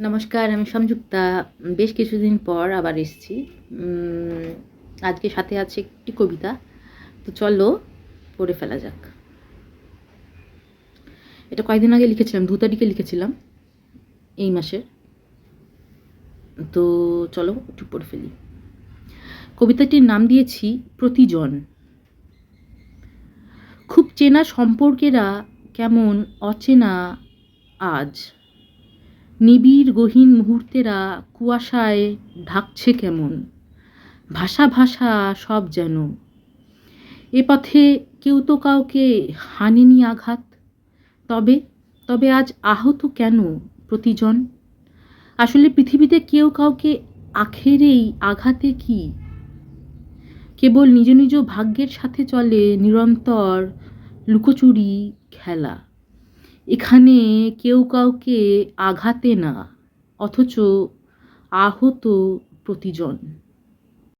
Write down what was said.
নমস্কার, আমি সংযুক্তা। বেশ কিছুদিন পর আবার এসেছি। আজকে সাথে আছে একটি কবিতা। তো চলো, পড়ে ফেলা যাক। এটা কয়েকদিন আগে লিখেছিলাম, দু তারিখে লিখেছিলাম, এই মাসের। তো চলো, একটু পড়ে ফেলি। কবিতাটির নাম দিয়েছি, প্রতিজন। খুব চেনা সম্পর্কেরা কেমন অচেনা আজ। নিবিড় গহীন মুহূর্তেরা কুয়াশায় ঢাকছে কেমন? ভাষা ভাষা সব যেন। এ পথে কেউ তো কাউকে হানেনি আঘাত। তবে তবে আজ আহত কেন প্রতিজন? আসলে পৃথিবীতে কেউ কাউকে আখেরেই আঘাতে কি? কেবল নিজ নিজ ভাগ্যের সাথে চলে নিরন্তর লুকোচুরি খেলা। এখানে কেউ কাউকে আঘাতে না অথচ আহত প্রতিজন।